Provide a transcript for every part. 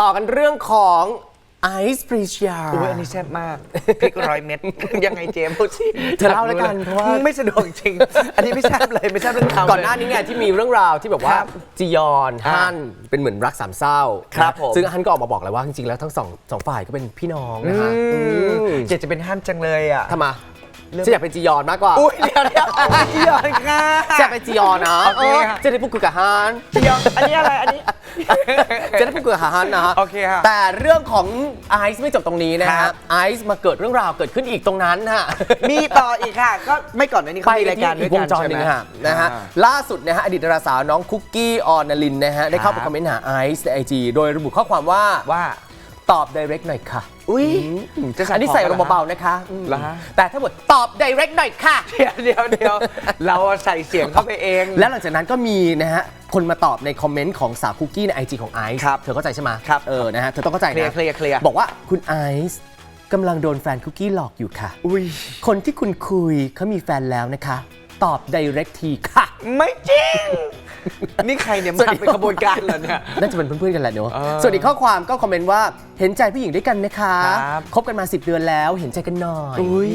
ต่อกันเรื่องของไอซ์ปรีชยา อุ้ยอันนี้แซ่บมากพริกร้อยเม็ด ยังไงเจมส์พูดสิเธอเล่าแล้วกันเพราะว่า ไม่สะดวกจริง อันนี้ไม่แซ่บเลยไม่แซ่บเรื่องเขาก่อนหน้านี้ไงที่มีเรื่องราวที่แบบว่าครับจียอนอ่าฮั่นเป็นเหมือนรักสามเศร้าครับนะผม ซึ่งฮั่นก็ออกมาบอกเลยว่าจริงๆแล้วทั้งสองสองฝ่ายก็เป็นพี่น้องนะฮะอืมอืมเจจะเป็นฮั่นจังเลยอะทำไมเรื่อง ฉันอยากเป็นจียอนมากกว่าอุ้ยเดี๋ยวเดี๋ยวจียอนค่ะจะเป็นจียอนนะโอเคเออค่ะ จะได้พูดคุยกับฮันจียอนอันนี้อะไรอันนี้ จะได้พูดคุยกับฮันนะฮะโอเคฮะแต่เรื่องของไอซ์ไม่จบตรงนี้นะครัฮะบ ไอซ์มาเกิดเรื่องราวเกิดขึ้นอีกตรงนั้นฮะ มีต่ออีกค่ะ ก็ไม่ก่อนอันนี้ไปเขามีรายการที่ด้อีวยกวกังนจรใช่หไหนึ่มงฮะนะฮะอ่าล่าสุดนะฮะอดีตดาราสาวน้องคุกกี้ออนลินนะฮะได้เข้าไปครับคอมเมนต์หาไอซ์ในไอจีโดยระบุข้อความว่าว่า ตอบ direct หน่อยค่ะ อุ้ยอันนี้ใส่ลงเบาๆนะคะอืมเหรอฮะ แต่ถ้าหมดตอบ direct หน่อยค่ะเดี๋ยวเดี๋ยวเดี๋ยวเราใส่เสียงเข้าไปเอง แล้วหลังจากนั้นก็มีนะฮะ คนมาตอบในคอมเมนต์ของสาวคุกกี้ในไอจของไอซ์ครับเธอเข้าใจใช่ไหมครับเออนะฮะเธอต้องเข้าใจเคลียร์นะเคลียร์เคลียร์ บอกว่าคุณไอซ์กำลังโดนแฟนคุกกี้หลอกอยู่ค่ะ อุ้ย คนที่คุณคุยเขามีแฟนแล้วนะคะ ตอบ direct ทีค่ะ ไม่จริง นี่ใครเนี่ยสวัสมาดีเป็นขบวนการเหรอเนี่ย น่าจะเป็นเพื่อนๆกันแหละเนอะเออส่วนอีกข้อความก็คอมเมนต์ว่าเห็นใจผู้หญิงด้วยกันนะคะครับคบกันมา 10 เดือนแล้วเห็นใจกันหน่อยอุ๊ย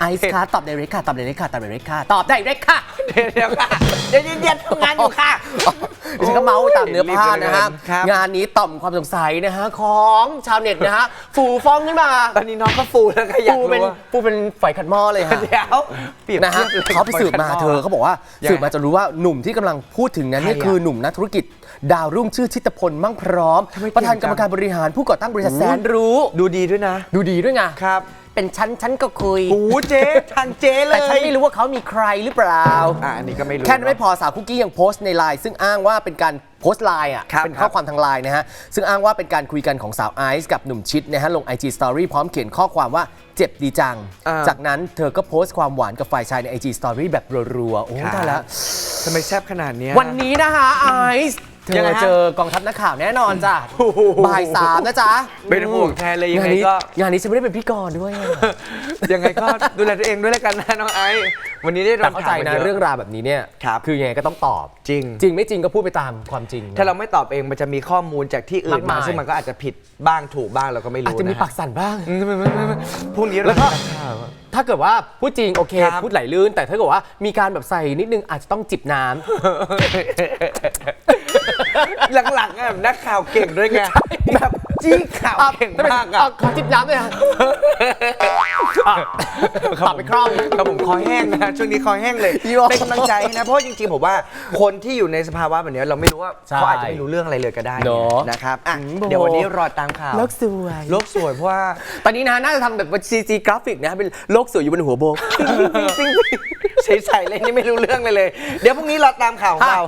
ไอซ์ค่ะตอบ direct ค่ะ ตอบ direct ค่ะ ตอบ direct ค่ะ ตอบ direct ค่ะ เดี๋ยวเดี๋ยวค่ะเดี๋ยวเดี๋ยวทำงานอยู่ค่ะ ดิฉันก็เมาส์ตามเนื้อผ้านะฮะครับ งานนี้ต่อมความสงสัยนะฮะของชาวเน็ตนะฮะฟูฟ้องขึ้นมาตอนนี้น้องก็ฟูแล้วก็อยากฟูเป็นรู้ว่าฟูเป็นไฟขัดหม้อเลยฮะ เดี๋ยวเปรียบนะฮะทียบลย เขาไปสืบมาเธอเขาบอกว่ายังไงสืบมาจะรู้ว่าหนุ่มที่กำลังพูดถึงนั้นใครนี่อะคือหนุ่มนักธุรกิจ ดาวรุ่งชื่อชิตพลมั่งพร้อม ทำไมเก่งประธานกรรมจังการบริหารผู้ก่อตั้งบริษัทแสนรู้ ดูดีด้วยนะ ดูดีด้วยไงครับ เป็นชั้นชั้นก็คุย โอ้เจ๊ทางเจ๊เลยแต่ฉันไม่รู้ว่าเขามีใครหรือเปล่า อะอันนี้ก็ไม่รู้ แค่นั้นไม่พอสาวคุกกี้ยังโพสต์ในไลน์ซึ่งอ้างว่าเป็นการโพสต์ไลน์อะ ครับเป็นข้อความทางไลน์นะฮะ ซึ่งอ้างว่าเป็นการคุยกันของสาวไอซ์กับหนุ่มชิดนะฮะ ลง IG Story พร้อมเขียนข้อความว่าเจ็บดีจัง อ่า จากนั้นเธอก็โพสต์ความหวานกับฝ่ายชายใน IG Story แบบรัวๆ โอ้ครับได้แล้ว ทำไมแซ่บขนาดเนี้ยวันนี้นะคะไอซ์ เธยังไงอฮะ เจอกองทัพนักข่าวแน่นอนจ้ะโอ้โหบ่ายสามนะจ๊ะเป็นห่วงแทนเลยยังไงงานนี้ก็ งานนี้ฉันไม่ได้เป็นพี่กรด้วยอะยังไงก็ดูแลตัวเองด้วยแล้วกันนะน้องไอซ์วันนี้ได้โดแต่นเข้าใจถมมนะยเรื่องราวแบบนี้เนี่ยครับคือยังไงก็ต้องตอบ จริง จริงไม่จริงก็พูดไปตามความจริงนะ ถ้าเราไม่ตอบเองมันจะมีข้อมูลจากที่อื่นมากมายมาซึ่งมันก็อาจจะผิดบ้างถูกบ้างเราก็ไม่รู้อาจจะมีนปากสั่นบ้าง อืมไม่ไม่ไม่ไม่พรุ่งนี้แล้เราวก็ จะข่าวอะถ้าเกิดว่าพูดจริงโอเค ครับ พูดไหลลื่น แต่ถ้าเกิดว่ามีการแบบใส่นิดนึงอาจจะต้องจิบน้ำ หลังๆอะนักข่าวเก่งด้วยไงแบบจี้ข่าวเก่งมากอะขอจิบน้ำเลยค่ะปรับไปคร่องครับผมคอแห้งนะช่วงนี้คอแห้งเลยโย่เป็นกำลังใจให้นะเพราะว่าจริงๆผมว่าคนที่อยู่ในสภาวะแบบนี้เราไม่รู้ว่าใช่เขาอาจจะไม่รู้เรื่องอะไรเลยก็ได้เนอะนะครับอะอืมเดี๋ยววันนี้รอตามข่าวโลกสวยโลกสวยเพราะว่าตอนนี้นะน่าจะทำแบบเป็นซีจีกราฟิกนะเป็นโลกสวยอยู่บนหัวโบกใสๆเลยนี่ไม่รู้เรื่องเลยเลย เดี๋ยวพรุ่งนี้รอตามข่าวของเรา